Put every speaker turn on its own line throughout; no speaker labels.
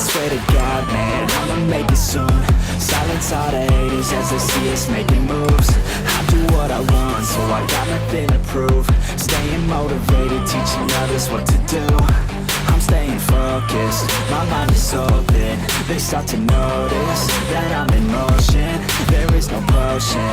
swear to God, man, I'ma make it soon. Silence all the haters as they see us making moves. I do what I want, so I got nothing to prove. Staying motivated, teaching others what to do. I'm staying focused, my mind is open. They start to notice that I'm in motion. There is no potion,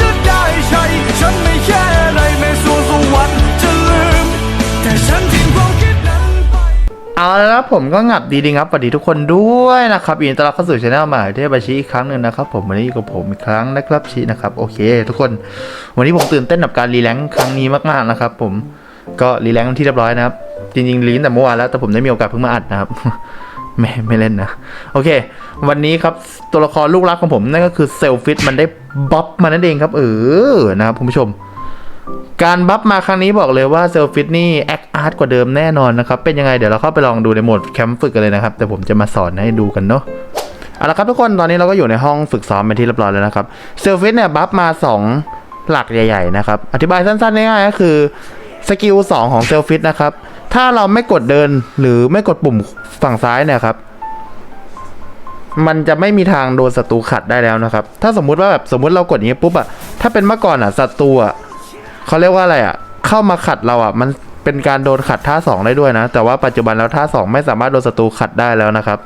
ผมก็งับดีดีครับสวัสดีทุกคนด้วยนะครับยินต้อนรับเข้าสู่ช anel ใหม่เทพชิอีกครั้งหนึ่งนะครับ ผมวันนี้อยู่กับผมอีกครั้งนะครับชินะครับโอเค ทุกคน วันนี้ผมตื่นเต้นกับการรีแลงค์ครั้งนี้มากๆนะครับ ผมก็รีแลงค์ที่เรียบร้อยนะครับ จริงๆรีนแต่เมื่อวานแล้วแต่ผมได้มีโอกาสเพิ่งมาอัดนะครับไม่ไม่เล่นนะ โอเค วันนี้ครับตัวละครลูกรักของผมนั่นก็คือเซลฟิตมันได้บ๊อบมานั่นเองครับ เออนะครับคุณผู้ชม การบัฟมาครั้งนี้บอกเลยว่าเซลฟิตนี่แอคอาร์ตกว่าเดิมแน่นอนนะครับ เป็นยังไงเดี๋ยวเราเข้าไปลองดูในโหมดแคมป์ฝึกกันเลยนะครับ แต่ผมจะมาสอนให้ดูกันเนาะเอาละครับทุกคนตอนนี้เราก็อยู่ในห้องฝึกซ้อมเป็นที่เรียบร้อยแล้วนะครับเซลฟิตเนี่ยบัฟมา 2 หลักใหญ่ๆนะครับอธิบายสั้นๆง่ายๆก็คือสกิล2ของเซลฟิตนะครับถ้าเราไม่กดเดินหรือไม่กดปุ่มฝั่งซ้ายเนี่ยครับมันจะไม่มีทางโดนศัตรูขัดได้แล้วนะครับ ถ้าสมมุติว่าแบบสมมุติเรากดอย่างนี้ปุ๊บอะถ้าเป็นเมื่อก่อนอะศัตรูอะ เขาเรียกว่าอะไรอะ เข้ามาขัดเราอะ มันเป็นการโดนขัดท่าสองได้ด้วยนะ แต่ว่าปัจจุบันแล้วท่าสองไม่สามารถโดนศัตรูขัดได้แล้วนะครับ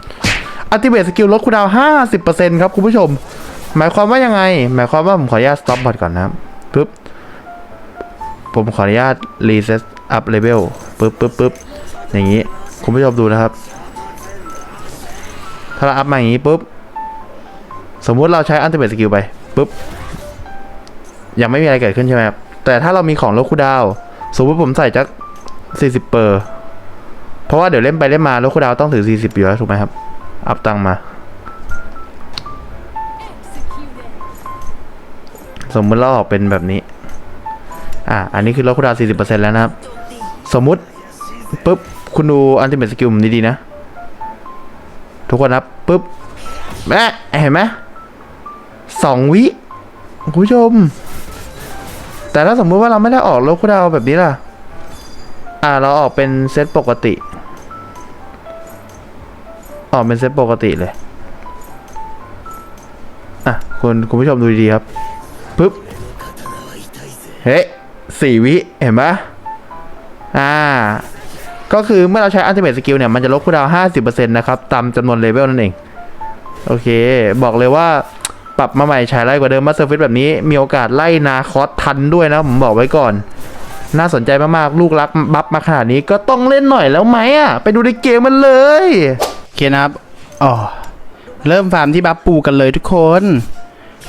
อัติเบตสกิลลดคูดาวห้าสิบเปอร์เซ็นต์ครับคุณผู้ชม หมายความว่ายังไง หมายความว่าผมขออนุญาต stop bot ก่อนนะปึ๊บผมขออนุญาต reset up level ปึ๊บปึ๊บปึ๊บอย่างนี้ คุณผู้ชมดูนะครับ ถ้าเราอัพมาอย่างนี้ปุ๊บ สมมุติเราใช้อันติเมตสกิลไปปุ๊บ ยังไม่มีอะไรเกิดขึ้นใช่ไหมครับ แต่ถ้าเรามีของลดคูดาว สมมติผมใส่จัก40เปอร์เพราะว่าเดี๋ยวเล่นไปเล่นมาลดคูดาวต้องถึง40อยู่แล้วถูกไหมครับ อัพตังมา สมมติเราออกเป็นแบบนี้ อ่าอันนี้คือลดคูดาวน์40%แล้วนะครับ สมมุติปุ๊บ คุณดูอันติเมตสกิลผมดีๆนะ ทุกคนนับปุ๊บแม่เห็นไหมสองวิคุณผู้ชม แต่ถ้าสมมุติว่าเราไม่ได้ออกโลคูดาวแบบนี้ล่ะ อ่าเราออกเป็นเซตปกติ ออกเป็นเซตปกติเลย อะคุณคุณผู้ชมดูดีครับปุ๊บ เฮ้ยสี่วิ เห็นปะอ่า ก็คือเมื่อเราใช้ Ultimate Skill เนี่ย มันจะลดคูดาวน์50%นะครับ ตามจำนวนเลเวลนั่นเอง โอเค บอกเลยว่า ปรับมาใหม่ใช้ไล่กว่าเดิมมาเซอร์ฟิตแบบนี้ มีโอกาสไล่นาคอสทันด้วยนะ ผมบอกไว้ก่อน น่าสนใจมากๆ ลูกรักบัฟมาขนาดนี้ก็ต้องเล่นหน่อยแล้วไหมอะ ไปดูในเกมมันเลย
โอเคนะครับอ๋อเริ่มฟาร์มที่บัฟปูกันเลยทุกคน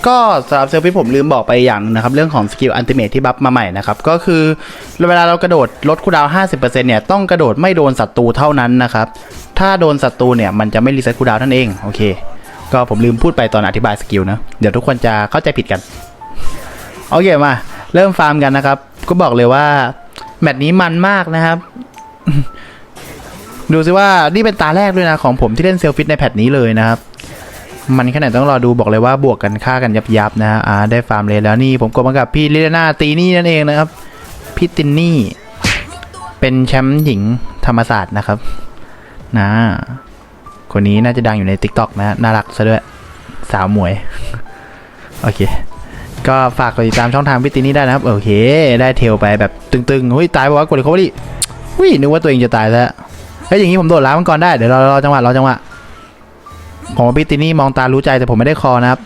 ก็สำหรับเซลฟี่ผมลืมบอกไปอย่างนึงนะครับ เรื่องของสกิลอันติเมทที่บัฟมาใหม่นะครับ ก็คือเวลาเรากระโดดลดคูดาวน์50%เนี่ยต้องกระโดดไม่โดนศัตรูเท่านั้นนะครับถ้าโดนศัตรูเนี่ยมันจะไม่รีเซ็ตคูดาวนั่นเองโอเค ก็ผมลืมพูดไปตอนอธิบายสกิลนะ เดี๋ยวทุกคนจะเข้าใจผิดกัน โอเคมา เริ่มฟาร์มกันนะครับ ก็บอกเลยว่า แมตช์นี้มันมากนะครับ ดูซิว่านี่เป็นตาแรกด้วยนะ ของผมที่เล่นเซลฟิตในแพทนี้เลยนะครับ มันแค่ไหนต้องรอดูบอกเลยว่าบวกกันฆ่ากันยับยับนะฮะได้ฟาร์มเลยแล้วนี่ผมกดมากับพี่ลิเลนาตีนี่นั่นเองนะครับพี่ตินนี่ เป็นแชมป์หญิงธรรมศาสตร์นะครับนะ คนนี้น่าจะดังอยู่ใน t ิ k t o k นะฮะน่ารักซะด้วย สาวหมวย โอเค ก็ฝากกดติดตามช่องทางพี่ตินี่ได้นะครับ โอเค ได้เทลไปแบบตึงๆเฮ้ยตายบอกว่ากดเลยเขาดิวินึกว่าตัวเองจะตายซะเฮ้ยอย่างนี้ผมโดดล้างมันก่อนได้ เดี๋ยวรอจังหวะรอจังหวะผมว่าพี่ตินี่มองตารู้ใจแต่ผมไม่ได้คอนะครับ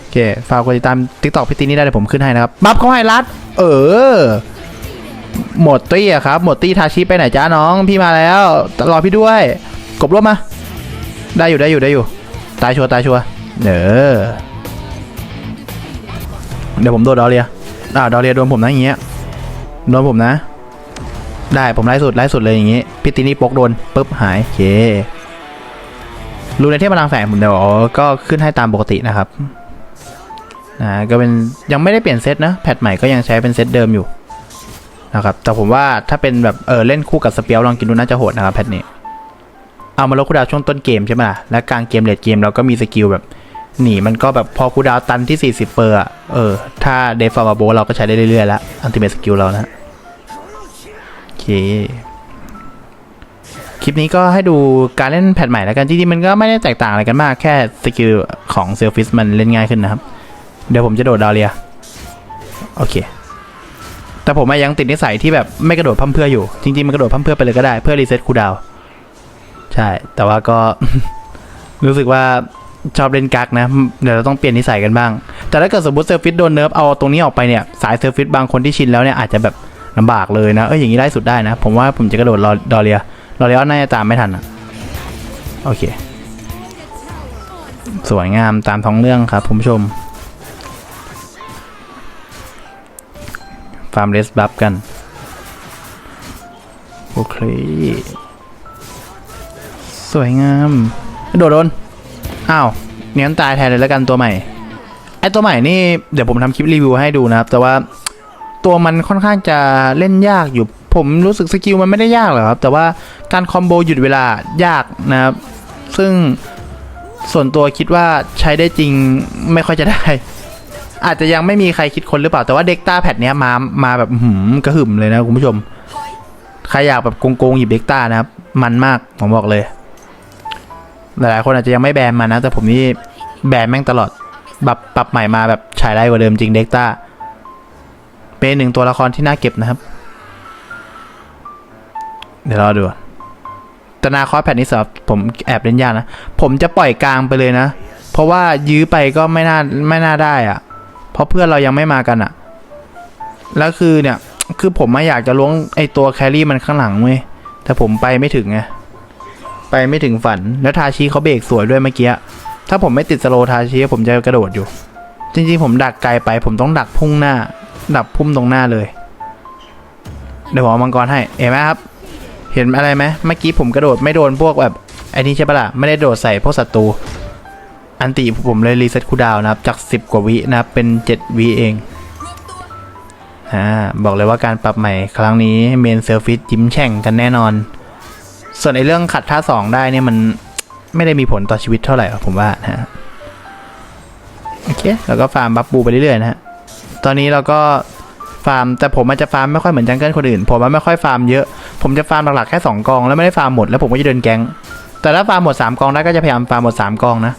โอเคฝากกดติดตามทิกตอกพี่ตินี่ได้เดี๋ยวผมขึ้นให้นะครับบัฟเขาให้รัด เออ หมดตี้อะครับ หมดตี้ทาชิไปไหนจ้าน้อง พี่มาแล้วรอพี่ด้วย กบร่วมมา ได้อยู่ได้อยู่ได้อยู่ ตายชัวตายชัวเด้อเดี๋ยวผมโดนดอเรียอ่าดอเรียโดนผมนะอย่างเงี้ยโดนผมนะ ได้ผมไล่สุดไล่สุดเลยอย่างงี้พี่ตินี่ปกโดนปุ๊บหายโอเครูในเทพพลังแฝงผมเดี๋ยวก็ขึ้นให้ตามปกตินะครับนะก็เป็นยังไม่ได้เปลี่ยนเซตนะแพทใหม่ก็ยังใช้เป็นเซตเดิมอยู่นะครับแต่ผมว่าถ้าเป็นแบบเออเล่นคู่กับสเปียวลองกินดูน่าจะโหดนะครับแพทนี้ เอามาลดคูดาวช่วงต้นเกมใช่ไหมล่ะ และกลางเกมเลดเกมเราก็มีสกิลแบบหนีมันก็แบบพอคูดาวตันที่ 40 เปอร์เออ ถ้าเดฟฟาร์มาโบเราก็ใช้ได้เรื่อยๆแล้วอันติเม e สกิลเรานะโอเค คลิปนี้ก็ให้ดูการเล่นแพทใหม่แล้วกัน จริงๆ มันก็ไม่ได้แตกต่างอะไรกันมาก แค่สกิลของเซลฟิสมันเล่นง่ายขึ้นนะครับ เดี๋ยวผมจะโดดดาวเรีย โอเค แต่ผมยังติดนิสัยที่แบบไม่กระโดดพั่มเพื่ออยู่ จริงๆ มันกระโดดพั่มเพื่อไปเลยก็ได้เพื่อรีเซ็ตคูดาวน์ ใช่ แต่ว่าก็ รู้สึกว่าชอบเล่นกักนะ เดี๋ยวเราต้องเปลี่ยนนิสัยกันบ้าง แต่ถ้าเกิดสมมติเซอร์ฟิตโดนเนิร์ฟเอาตรงนี้ออกไปเนี่ย สายเซอร์ฟิตบางคนที่ชินแล้วเนี่ยอาจจะแบบลำบากเลยนะ เอ้ยอย่างนี้ได้สุดได้นะ ผมว่าผมจะกระโดดรอดอเรียรอเรียน่าจะตามไม่ทันอะโอเค สวยงามตามท้องเรื่องครับคุณผู้ชม ฟาร์มเลสบัฟกัน โอเค วยงามโดดโดนอ้าวเนี้ยตายแทนเลยแล้วกันตัวใหม่ไอตัวใหม่นี่เดี๋ยวผมทำคลิปรีวิวให้ดูนะครับ แต่ว่าตัวมันค่อนข้างจะเล่นยากอยู่ผมรู้สึกสกิลมันไม่ได้ยากหรอกครับ แต่ว่าการคอมโบหยุดเวลายากนะครับ ซึ่งส่วนตัวคิดว่าใช้ได้จริงไม่ค่อยจะได้ อาจจะยังไม่มีใครคิดคนหรือเปล่าแต่ว่าเด็กต้าแพทเนี้ยมามาแบบหืมกระหึ่มเลยนะคุณผู้ชม ใครอยากแบบโกงๆหยิบเด็กต้านะครับ มันมากผมบอกเลย หลายๆคนอาจจะยังไม่แบนมานะ แต่ผมนี่แบนแม่งตลอดปรับปรับใหม่มาแบบฉายได้กว่าเดิมจริงเด็กต้า เป็นหนึ่งตัวละครที่น่าเก็บนะครับ เดี๋ยวรอดูก่อนแต่นาคอสแพทนี้สำหรับผมแอบเล่นยากนะ ผมจะปล่อยกลางไปเลยนะ เพราะว่ายื้อไปก็ไม่น่าไม่น่าได้อะเพราะเพื่อนเรายังไม่มากันอะแล้วคือเนี่ย คือผมไม่อยากจะล้วงไอตัวแครี่มันข้างหลังเว้ยแต่ผมไปไม่ถึงไง ไปไม่ถึงฝัน แล้วทาชิเขาเบรกสวยด้วยเมื่อกี้ ถ้าผมไม่ติดสโลว์ทาชิผมจะกระโดดอยู่ จริงๆ ผมดักไกลไป ผมต้องดักพุ่งหน้า ดักพุ่มตรงหน้าเลย เดี๋ยวผมเอามังกรให้ เห็นไหมครับ เห็นอะไรไหมเมื่อกี้ผมกระโดดไม่โดนพวกแบบไอ้นี่ใช่ปะล่ะ ไม่ได้โดดใส่พวกศัตรู อันติผมเลยรีเซ็ตคูดาวนะครับ จาก 10 กว่าวินะครับ เป็น 7วิเองอ่าบอกเลยว่าการปรับใหม่ครั้งนี้เมนเซลฟิตจิ้มแช่งกันแน่นอน ส่วนในเรื่องขัดท่าสองได้เนี่ยมันไม่ได้มีผลต่อชีวิตเท่าไหร่หรอกผมว่านะฮะโอเคแล้วก็ฟาร์มบัฟบูไปเรื่อยๆนะฮะตอนนี้เราก็ฟาร์มแต่ผมอาจจะฟาร์มไม่ค่อยเหมือนจังเกิลคนอื่น ผมว่าไม่ค่อยฟาร์มเยอะ ผมจะฟาร์มหลักๆแค่สองกองแล้วไม่ได้ฟาร์มหมดแล้วผมก็จะเดินแก๊ง แต่ถ้าฟาร์มหมดสามกองได้ก็จะพยายามฟาร์มหมดสามกองนะ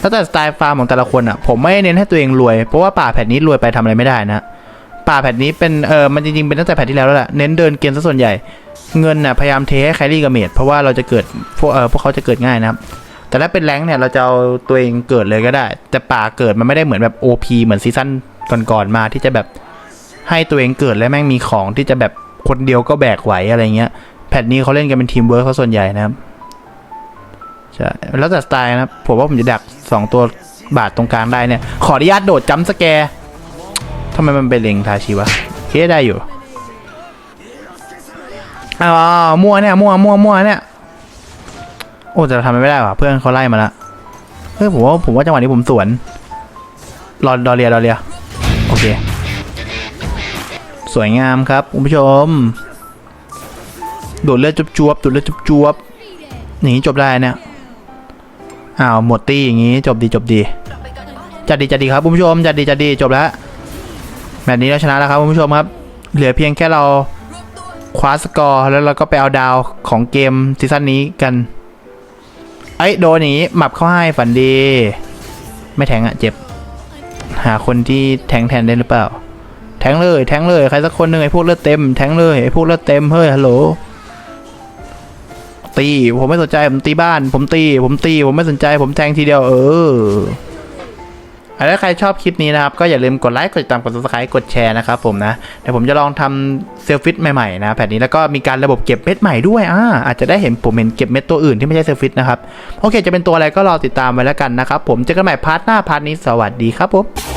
แล้วแต่สไตล์ฟาร์มของแต่ละคนอะผมไม่ได้เน้นให้ตัวเองรวยเพราะว่าป่าแผ่นนี้รวยไปทำอะไรไม่ได้นะป่าแผ่นนี้เป็นเออมันจริงๆเป็นตั้งแต่แผ่นที่แล้วแล้วแหละเน้นเดินเกมซะส่วนใหญ่ เงินน่ะพยายามเทให้แครี่กับเมดเพราะว่าเราจะเกิดพวกเออพวกเขาจะเกิดง่ายนะครับ แต่ถ้าเป็นแรงเนี่ยเราจะเอาตัวเองเกิดเลยก็ได้ แต่ป่าเกิดมันไม่ได้เหมือนแบบ OP เหมือนซีซั่นก่อนๆมาที่จะแบบให้ตัวเองเกิดและแม่งมีของที่จะแบบคนเดียวก็แบกไหวอะไรเงี้ยแพทนี้เขาเล่นกันเป็นทีมเวิร์คเขาส่วนใหญ่นะครับใช่แล้วแต่สไตล์นะครับผมว่าผมจะดักสองตัวบาทตรงกลางได้เนี่ย ขออนุญาตโดดจัมสแกร์ทำไมมันเป็นเลงทาชิวะโอเคได้อยู่ อ้าวมั่วเนี่ยมั่วมั่วมั่วเนี่ยโอ้แต่ทำไม่ได้ว่ะเพื่อนเขาไล่มาละเฮ้ยผมว่าผมว่าจังหวะนี้ผมสวนรอดอเรียดอเรียโอเค สวยงามครับคุณผู้ชมโดดเลือดจุบจวบโดดเลือดจุบจวบอย่างนี้จบได้เนี่ยอ้าวหมดตีอย่างนี้จบดีจบดีจัดดีจัดดีครับคุณผู้ชมจัดดีจัดดีจบแล้วแมตช์นี้เราชนะแล้วครับคุณผู้ชมครับ เหลือเพียงแค่เรา คว้าสกอร์ แล้วเราก็ไปเอาดาวของเกมซีซั่นนี้กันไอ้โดนอย่างนี้หมับเข้าให้ฝันดี ไม่แทงอะเจ็บ หาคนที่แทงแทนได้หรือเปล่า แทงเลยแทงเลยใครสักคนหนึ่งไอ้พวกเลือดเต็มแทงเลยไอ้พวกเลือดเต็มเฮ้ยฮัลโหลตีผมไม่สนใจผมตีบ้าน ผมตี ผมตี ผมไม่สนใจผมแทงทีเดียวเออ ถ้าใครชอบคลิปนี้นะครับ ก็อย่าลืมกดไลค์ กดติดตาม กด subscribe กดแชร์นะครับผมนะ เดี๋ยวผมจะลองทำเซลฟิตใหม่ๆนะแผ่นนี้แล้วก็มีการระบบเก็บเม็ดใหม่ด้วยอ่าอาจจะได้เห็นผมเห็นเก็บเม็ดตัวอื่นที่ไม่ใช่เซลฟิตนะครับ โอเค จะเป็นตัวอะไรก็รอติดตามไว้แล้วกันนะครับผม เจอกันใหม่พาร์ทหน้าพาร์ทนี้ สวัสดีครับผม